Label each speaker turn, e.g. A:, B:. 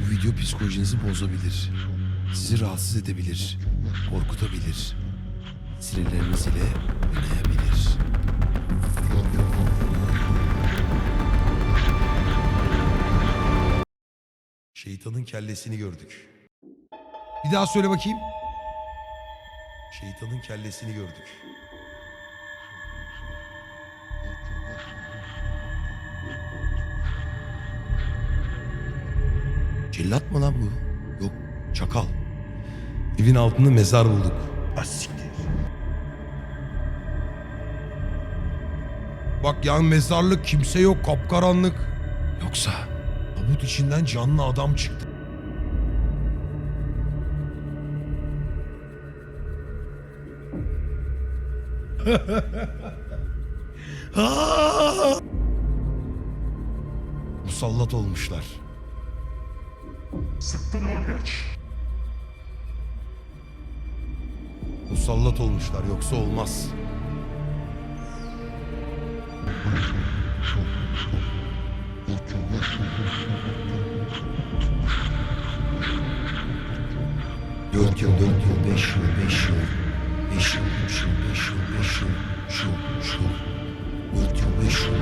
A: Bu video psikolojinizi bozabilir. Sizi rahatsız edebilir. Korkutabilir. Sinirleriniz ile oynayabilir. Şeytanın kellesini gördük. Bir daha söyle bakayım. Şeytanın kellesini gördük. Cellat mı lan bu? Yok, çakal. Evin altında mezar bulduk. Asiktir. Bak yan mezarlık kimse yok kapkaranlık. Yoksa tabut içinden canlı adam çıktı. Musallat olmuşlar. Musallat olmuşlar yoksa olmaz. Dört yıl, dört yıl, beş yıl, beş yıl, beş yıl, üç yıl, beş yıl, beş yıl, şu, şu. Dört beş yıl, beş yıl.